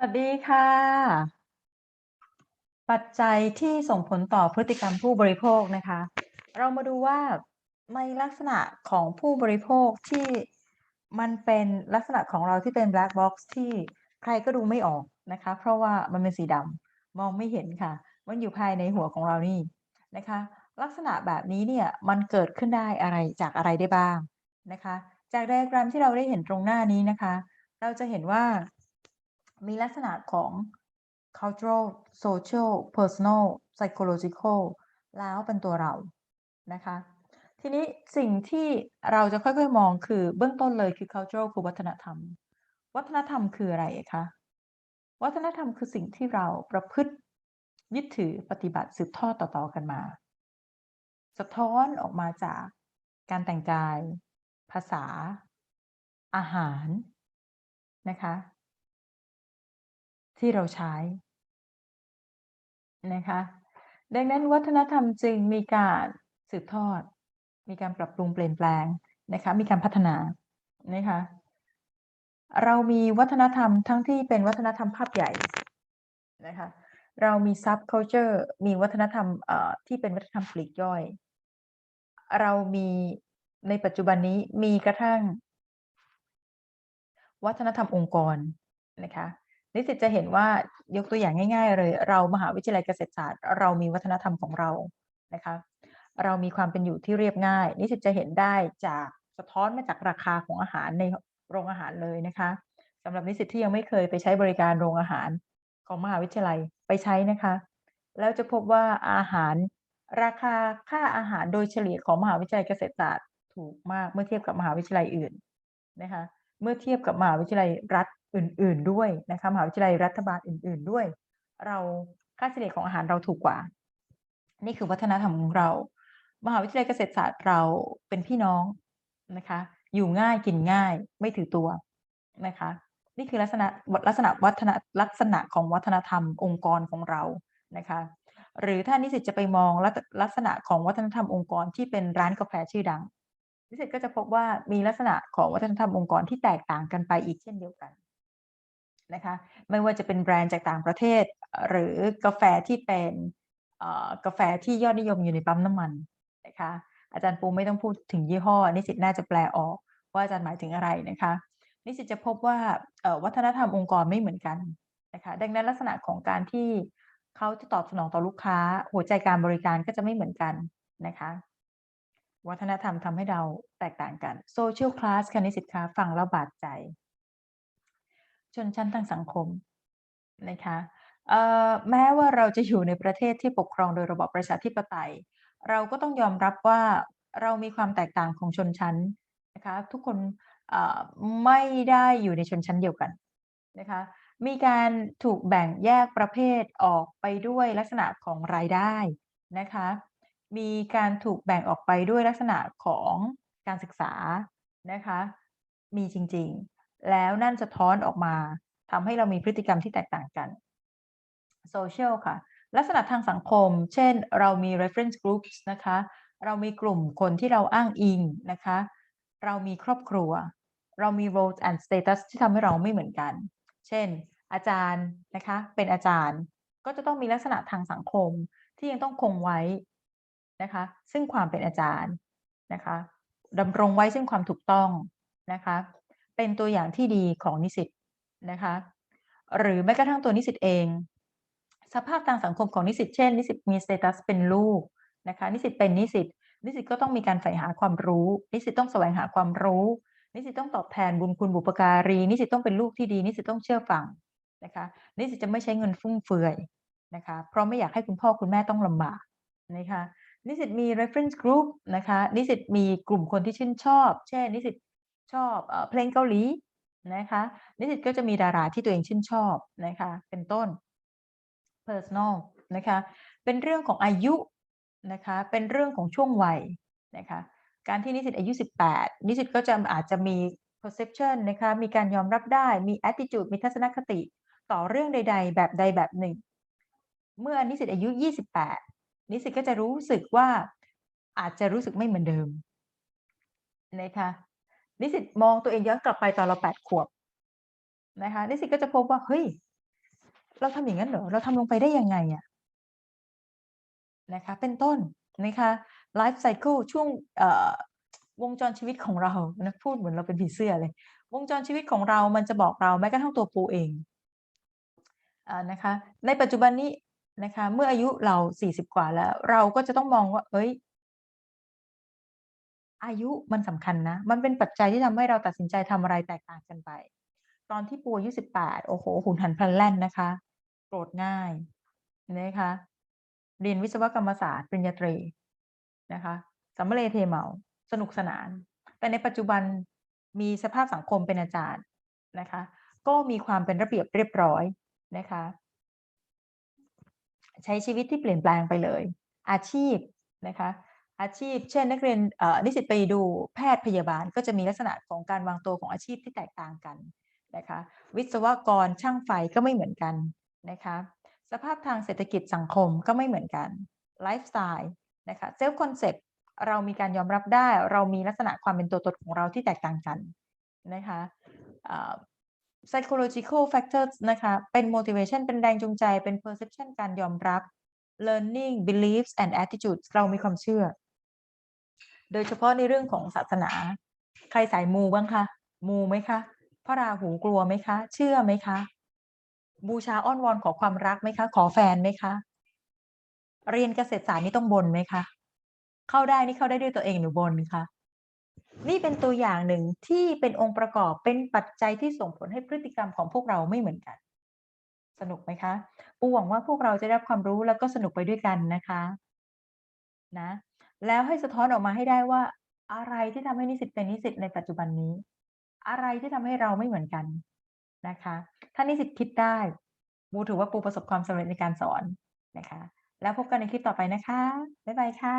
สวัสดีค่ะ ปัจจัยที่ส่งผลต่อพฤติกรรมผู้บริโภคนะคะ เรามาดูว่าในลักษณะของผู้บริโภคที่มันเป็นลักษณะของเราที่เป็น black box ที่ใครก็ดูไม่ออกนะคะ เพราะว่ามันเป็นสีดำมองไม่เห็นค่ะ มันอยู่ภายในหัวของเรานี่นะคะ ลักษณะแบบนี้เนี่ยมันเกิดขึ้นได้อะไรจากอะไรได้บ้างนะคะ จากไดอะแกรมที่เราได้เห็นตรงหน้านี้นะคะ เราจะเห็นว่า มีลักษณะของ cultural social personal psychological แล้วเป็นตัวเรานะคะ ทีนี้สิ่งที่เราจะค่อยๆมองคือเบื้องต้นเลยคือ cultural คือวัฒนธรรม วัฒนธรรมคืออะไรคะวัฒนธรรมคือสิ่งที่เราประพฤติยึดถือปฏิบัติสืบทอดต่อๆกันมา สะท้อนออกมาจากการแต่งกาย ภาษา อาหารนะคะ ที่เราใช้นะคะ ดังนั้นวัฒนธรรมจึงมีการสืบทอด มีการปรับปรุงเปลี่ยนแปลงนะคะ มีการพัฒนานะคะ เรามีวัฒนธรรมทั้งที่เป็นวัฒนธรรมภาพใหญ่นะคะ เรามี subculture มีวัฒนธรรมอ่อที่เป็นวัฒนธรรมปลีกย่อย เรามีในปัจจุบันนี้มีกระทั่ง วัฒนธรรมองค์กรนะคะ นิสิตจะเห็นว่ายกตัวอย่างง่าย ๆ เลย เรามหาวิทยาลัยเกษตรศาสตร์ เรามีวัฒนธรรมของเรานะคะเรามีความเป็นอยู่ที่เรียบง่าย นิสิตจะเห็นได้จากสะท้อนมาจากราคาของอาหารในโรงอาหารเลยนะคะสำหรับนิสิตที่ยังไม่เคยไปใช้บริการโรงอาหารของมหาวิทยาลัยไปใช้นะคะแล้วจะพบว่าอาหารราคาค่าอาหารโดยเฉลี่ยของมหาวิทยาลัยเกษตรศาสตร์ถูกมากเมื่อเทียบกับมหาวิทยาลัยอื่นนะคะ เมื่อเทียบกับมหาวิทยาลัยรัฐอื่น ๆ ด้วยนะคะมหาวิทยาลัยรัฐบาลอื่น ๆ ด้วย เราค่าเฉลี่ยของอาหารเราถูกกว่า นี่คือวัฒนธรรมของเรา มหาวิทยาลัยเกษตรศาสตร์เราเป็นพี่น้องนะคะ อยู่ง่ายกินง่ายไม่ถือตัวนะคะ นี่คือลักษณะลักษณะวัฒนลักษณะของวัฒนธรรมองค์กรของเรานะคะ หรือถ้านิสิตจะไปมองลักลักษณะของวัฒนธรรมองค์กรที่เป็นร้านกาแฟชื่อดัง นิสิตก็จะพบว่ามีลักษณะของวัฒนธรรมองค์กรที่แตกต่างกันไปอีกเช่นเดียวกันนะคะไม่ว่าจะเป็นแบรนด์จากต่างประเทศ หรือกาแฟที่เป็นกาแฟที่ยอดนิยมอยู่ในปั๊มน้ำมันนะคะอาจารย์ปูไม่ต้องพูดถึงยี่ห้อ นิสิตน่าจะแปลออก ว่าอาจารย์หมายถึงอะไรนะคะ นิสิตจะพบว่าวัฒนธรรมองค์กรไม่เหมือนกันนะคะดังนั้นลักษณะของการที่เขาจะตอบสนองต่อลูกค้า หัวใจการบริการก็จะไม่เหมือนกันนะคะ วัฒนธรรมทำให้เราแตกต่างกัน social class ค่ะนิสิตคะฟังแล้วบาดใจ ชนชั้นทางสังคมนะคะแม้ว่าเราจะอยู่ในประเทศที่ปกครองโดยระบอบประชาธิปไตย เราก็ต้องยอมรับว่าเรามีความแตกต่างของชนชั้นนะคะทุกคนไม่ได้อยู่ในชนชั้นเดียวกันนะคะมีการถูกแบ่งแยกประเภทออกไปด้วยลักษณะของรายได้นะคะ มีการถูกแบ่งออกไปด้วยลักษณะของการศึกษานะคะ มีจริงๆ แล้วนั่นสะท้อนออกมาทำให้เรามีพฤติกรรมที่แตกต่างกัน social ค่ะ ลักษณะทางสังคม เช่น เรามี reference groups นะคะ เรามีกลุ่มคนที่เราอ้างอิงนะคะ เรามีครอบครัว เรามี roles and status ที่ทำให้เราไม่เหมือนกัน เช่น อาจารย์นะคะ เป็นอาจารย์ ก็จะต้องมีลักษณะทางสังคมที่ยังต้องคงไว้ นะคะ ซึ่งความเป็นอาจารย์นะคะดำรงไว้ซึ่งความถูกต้องนะคะ เป็นตัวอย่างที่ดีของนิสิตนะคะ หรือแม้กระทั่งตัวนิสิตเอง สภาพทางสังคมของนิสิตเช่น นิสิตมีสเตตัสเป็นลูกนะคะ นิสิตเป็นนิสิตนิสิตก็ต้องมีการใฝ่หาความรู้ นิสิตต้องแสวงหาความรู้ นิสิตต้องตอบแทนบุญคุณบุปการี นิสิตต้องเป็นลูกที่ดี นิสิตต้องเชื่อฟังนะคะ นิสิตจะไม่ใช้เงินฟุ่มเฟือยนะคะ เพราะไม่อยากให้คุณพ่อคุณแม่ต้องลำบากนะคะ นิสิตมี reference group นะคะ นิสิตมีกลุ่มคนที่ชื่นชอบ เช่น นิสิตชอบเพลงเกาหลีนะคะ นิสิตก็จะมีดาราที่ตัวเองชื่นชอบนะคะ เป็นต้น personal นะคะ เป็นเรื่องของอายุนะคะ เป็นเรื่องของช่วงวัยนะคะ การที่นิสิตอายุ 18 นิสิตก็จะอาจจะมี perception นะคะ มีการยอมรับได้ มี attitude มีทัศนคติต่อเรื่องใด ๆ แบบใดแบบหนึ่ง เมื่อนิสิตอายุ 28 นิสิตก็จะรู้สึกว่าอาจจะรู้สึกไม่เหมือนเดิมนะคะนิสิตมองตัวเองย้อนกลับไปตอนเรา8ขวบนะคะนิสิตก็จะพบว่าเฮ้ยเราทำอย่างนั้นเหรอเราทำลงไปได้ยังไงอะ?นะคะเป็นต้นนะคะไลฟ์ไซเกิลช่วงวงจรชีวิตของเรานะพูดเหมือนเราเป็นผีเสื้อเลย วงจรชีวิตของเรามันจะบอกเราแม้กระทั่งตัวปูเองอ่านะคะในปัจจุบันนี้ นะคะเมื่ออายุเรา40กว่าแล้ว เราก็จะต้องมองว่าเฮ้ย อายุมันสำคัญนะ มันเป็นปัจจัยที่ทำให้เราตัดสินใจทำอะไรแตกต่างกันไป ตอนที่ปูอายุ18โอ้โฮหุนหันพลันแล่นนะคะโกรธง่ายนะคะเรียนวิศวกรรมศาสตร์ปริญญาตรีนะคะสำมะเลเทเมา สนุกสนาน แต่ในปัจจุบันมีสภาพสังคมเป็นอาจารย์นะคะ ก็มีความเป็นระเบียบเรียบร้อยนะคะ ใช้ชีวิตที่เปลี่ยนแปลงไปเลย อาชีพนะคะอาชีพ เช่น นักเรียนนิสิตไปดูแพทย์พยาบาลก็จะมีลักษณะของการวางตัวของอาชีพที่แตกต่างกันนะคะวิศวกรช่างไฟก็ไม่เหมือนกันนะคะสภาพทางเศรษฐกิจสังคมก็ไม่เหมือนกันไลฟ์สไตล์นะคะ self concept เรามีการยอมรับได้ เรามีลักษณะความเป็นตัวตนของเราที่แตกต่างกันนะคะ psychological factors นะคะ เป็น motivation เป็นแรงจูงใจ เป็น perception การยอมรับ learning beliefs and attitudes เรามีความเชื่อ โดยเฉพาะในเรื่องของศาสนา ใครสายมูบ้างคะ มูไหมคะ?พระราหูกลัวไหมคะ?เชื่อไหมคะ?บูชาอ้อนวอนขอความรักไหมคะ?ขอแฟนไหมคะ?เรียนเกษตรศาสตร์นี่ต้องบนไหมคะ?เข้าได้นี่เข้าได้ด้วยตัวเองหรือบนคะ? นี่เป็นตัวอย่างหนึ่งที่เป็นองค์ประกอบเป็นปัจจัยที่ส่งผลให้พฤติกรรมของพวกเราไม่เหมือนกัน สนุกไหมคะ?ปูหวังว่าพวกเราจะได้รับความรู้แล้วก็สนุกไปด้วยกันนะคะนะแล้วให้สะท้อนออกมาให้ได้ว่า อะไรที่ทำให้นิสิตเป็นนิสิตในปัจจุบันนี้ อะไรที่ทำให้เราไม่เหมือนกันนะคะ ถ้านิสิตคิดได้ปูถือว่าปูประสบความสำเร็จในการสอนนะคะ แล้วพบกันในคลิปต่อไปนะคะบ๊ายบายค่ะ